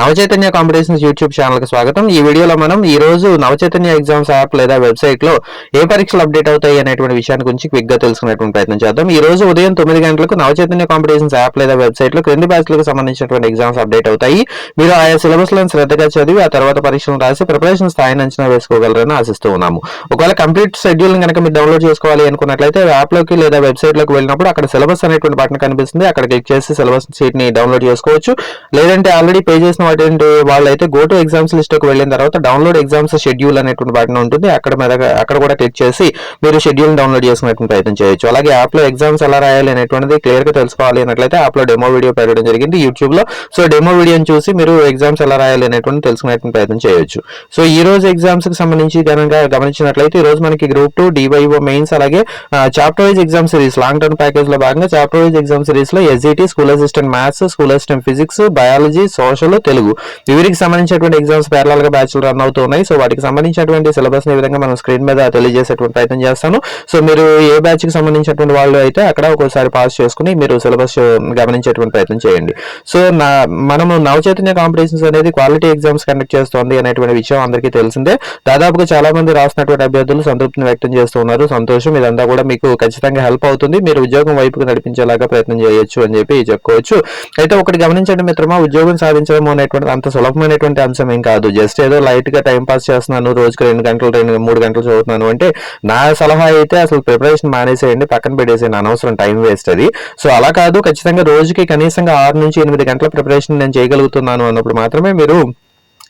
Navachaitanya competitions YouTube ఛానల్కి స్వాగతం. ఈ వీడియోలో మనం ఈ రోజు నవచైతన్య ఎగ్జామ్స్ యాప్ లేదా వెబ్సైట్లో ఏ పరీక్షలు అప్డేట్ అవుతాయి అనేటువంటి విషయాన్ని గురించి క్విక్గా తెలుసుకునేటువంటి ప్రయత్నం చేద్దాం. ఈ రోజు ఉదయం తొమ్మిది గంటలకు నవచైతన్య కాంపిటీషన్స్ యాప్ లేదా వెబ్సైట్లో క్రింది బ్యాచ్లకు సంబంధించినటువంటి ఎగ్జామ్స్ అప్డేట్ అవుతాయి. మీరు ఆయా సిలబస్లను శ్రద్ధగా చదివి ఆ తర్వాత పరీక్షలను రాసి ప్రిపరేషన్ స్థాయిని అంచనా వేసుకోగలరని ఆశిస్తూ ఉన్నాము. ఒకవేళ కంప్లీట్ షెడ్యూల్ కనుక మీరు డౌన్లోడ్ చేసుకోవాలి అనుకున్నట్లయితే యాప్లోకి లేదా వెబ్సైట్లోకి వెళ్ళినప్పుడు అక్కడ సిలబస్ అనేటువంటి బటన్ కనిపిస్తుంది. అక్కడ క్లిక్ చేసి సిలబస్ షీట్ని డౌన్లోడ్ చేసుకోవచ్చు. లేదంటే ఆల్రెడీ పే చేసిన వాటి వాళ్ళైతే గో టు ఎగ్జామ్స్ లిస్ట్కి వెళ్ళిన తర్వాత డౌన్లోడ్ ఎగ్జామ్స్ షెడ్యూల్ అనేటువంటి బటన్ ఉంటుంది. అక్కడ మీద అక్కడ కూడా క్లిక్ చేసి మీరు షెడ్యూల్ డౌన్లోడ్ చేసుకునేటువంటి ప్రయత్నం చేయొచ్చు. అలాగే యాప్లో ఎగ్జామ్స్ ఎలా రాయాలి అనేటువంటిది క్లియర్గా తెలుసుకోవాలి అన్నట్లయితే యాప్లో డెమో వీడియో పెట్టడం జరిగింది యూట్యూబ్లో. సో డెమో వీడియోని చూసి మీరు ఎగ్జామ్స్ ఎలా రాయాలి అనేటువంటి తెలుసుకునేటువంటి ప్రయత్నం చేయొచ్చు. సో ఈ రోజు ఎగ్జామ్స్కి సంబంధించి కనుక గమనించినట్లయితే ఈ రోజు మనకి గ్రూప్ టూ డివైఓ మెయిన్స్ అలాగే chapter wise exam series long term ప్యాకేజ్లో భాగంగా చాప్టర్ వైజ్ ఎగ్జామ్ సిరీస్లో SGT school assistant maths school assistant physics biology social Telugu. వీరికి సంబంధించినటువంటి ఎగ్జామ్స్ పేర్లాల్గా బ్యాచ్లు రన్ అవుతున్నాయి. సో వాటికి సంబంధించినటువంటి సిలబస్ ఈ విధంగా మనం స్క్రీన్ మీద తెలియజేసేటువంటి ప్రయత్నం చేస్తాను. సో మీరు ఏ బ్యాచ్కి సంబంధించినటువంటి వాళ్ళు అయితే అక్కడ ఒక్కోసారి పాస్ చేసుకుని మీరు సిలబస్ గమనించేటువంటి ప్రయత్నం చేయండి. సో నా మనము నవచైతన్య కాంపిటీషన్స్ అనేది క్వాలిటీ ఎగ్జామ్స్ కండక్ట్ చేస్తోంది అనేటువంటి విషయం అందరికీ తెలిసిందే. దాదాపుగా చాలా మంది రాసినటువంటి అభ్యర్థులు సంతృప్తిని వ్యక్తం చేస్తున్నారు సంతోషం ఇదంతా కూడా మీకు ఖచ్చితంగా హెల్ప్ అవుతుంది. మీరు ఉద్యోగం వైపుకు నడిపించేలాగా ప్రయత్నం చేయొచ్చు అని చెప్పి చెప్పుకోవచ్చు. అయితే ఒకటి గమనించండి మిత్రమా ఉద్యోగం సాధించడం అనేటువంటిది అంత సులభమైనటువంటి అంశం ఏం కాదు. జస్ట్ ఏదో లైట్గా టైం పాస్ చేస్తున్నాను రోజుకి రెండు గంటలు రెండు మూడు గంటలు చదువుతున్నాను అంటే నా సలహా అయితే అసలు ప్రిపరేషన్ మానేసేయండి పక్కన పెట్టేసేయండి అనవసరం టైం వేస్ట్ అది. సో అలా కాదు ఖచ్చితంగా రోజుకి కనీసంగా ఆరు నుంచి ఎనిమిది గంటల ప్రిపరేషన్ నేను చేయగలుగుతున్నాను అన్నప్పుడు మాత్రమే మీరు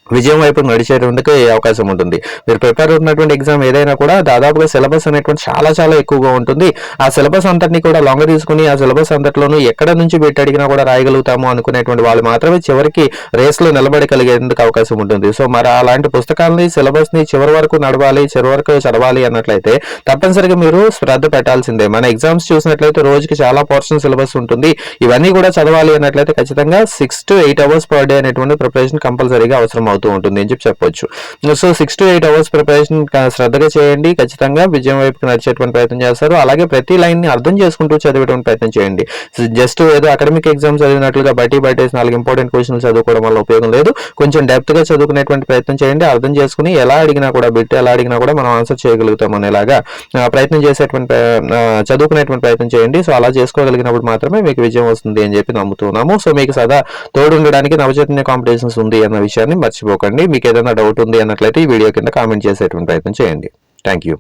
విజయం వైపు నడిచేందుకు అవకాశం ఉంటుంది. మీరు ప్రిపేర్ అవుతున్నటువంటి ఎగ్జామ్ ఏదైనా కూడా దాదాపుగా సిలబస్ అనేటువంటి చాలా చాలా ఎక్కువగా ఉంటుంది. ఆ సిలబస్ అంతటిని కూడా లొంగ తీసుకుని ఆ సిలబస్ అంతట్లోనూ ఎక్కడ నుంచి పెట్టడిగినా కూడా రాయగలుగుతాము అనుకునేటువంటి వాళ్ళు మాత్రమే చివరికి రేస్లో నిలబడగలిగేందుకు అవకాశం ఉంటుంది. సో మరి అలాంటి పుస్తకాలని సిలబస్ని చివరి వరకు నడవాలి చివరి వరకు చదవాలి అన్నట్లయితే తప్పనిసరిగా మీరు శ్రద్ధ పెట్టాల్సిందే. మన ఎగ్జామ్స్ చూసినట్లయితే రోజుకి చాలా పోర్షన్ సిలబస్ ఉంటుంది. ఇవన్నీ కూడా చదవాలి అన్నట్లయితే ఖచ్చితంగా six to eight hours per day అనేటువంటి ప్రిపరేషన్ కంపల్సరీగా అవసరం అవుతూ ఉంటుంది అని చెప్పి చెప్పొచ్చు. So six to eight hours preparation శ్రద్ధగా చేయండి. ఖచ్చితంగా విజయం వైపుకి నడిచేటువంటి ప్రయత్నం చేస్తారు. అలాగే ప్రతి లైన్ని అర్థం చేసుకుంటూ చదివేటువంటి ప్రయత్నం చేయండి. జస్ట్ ఏదో అకాడమిక్ ఎగ్జామ్స్ చదివినట్లుగా బయట బయటేసి నాలుగు ఇంపార్టెంట్ క్వశ్చన్స్ చదువుకోవడం వల్ల ఉపయోగం లేదు. కొంచెం డెప్త్గా చదువుకునేటువంటి ప్రయత్నం చేయండి. అర్థం చేసుకుని ఎలా అడిగినా కూడా బిట్ ఎలా అడిగినా కూడా మనం ఆన్సర్ చేయగలుగుతాం అనేలాగా ప్రయత్నం చేసేటువంటి చదువుకునేటువంటి ప్రయత్నం చేయండి. సో అలా చేసుకోగలిగినప్పుడు మాత్రమే మీకు విజయం వస్తుంది అని చెప్పి నమ్ముతున్నాము. సో మీకు సదా తోడు ఉండడానికి నవచైతన్య కాంపిటీషన్స్ ఉంది అన్న విషయాన్ని మర్చిపోకండి. మీకు ఏదైనా డౌట్ ఉంది అన్నట్లయితే ఈ వీడియో కింద కామెంట్ చేసేటువంటి ప్రయత్నం చేయండి. Thank you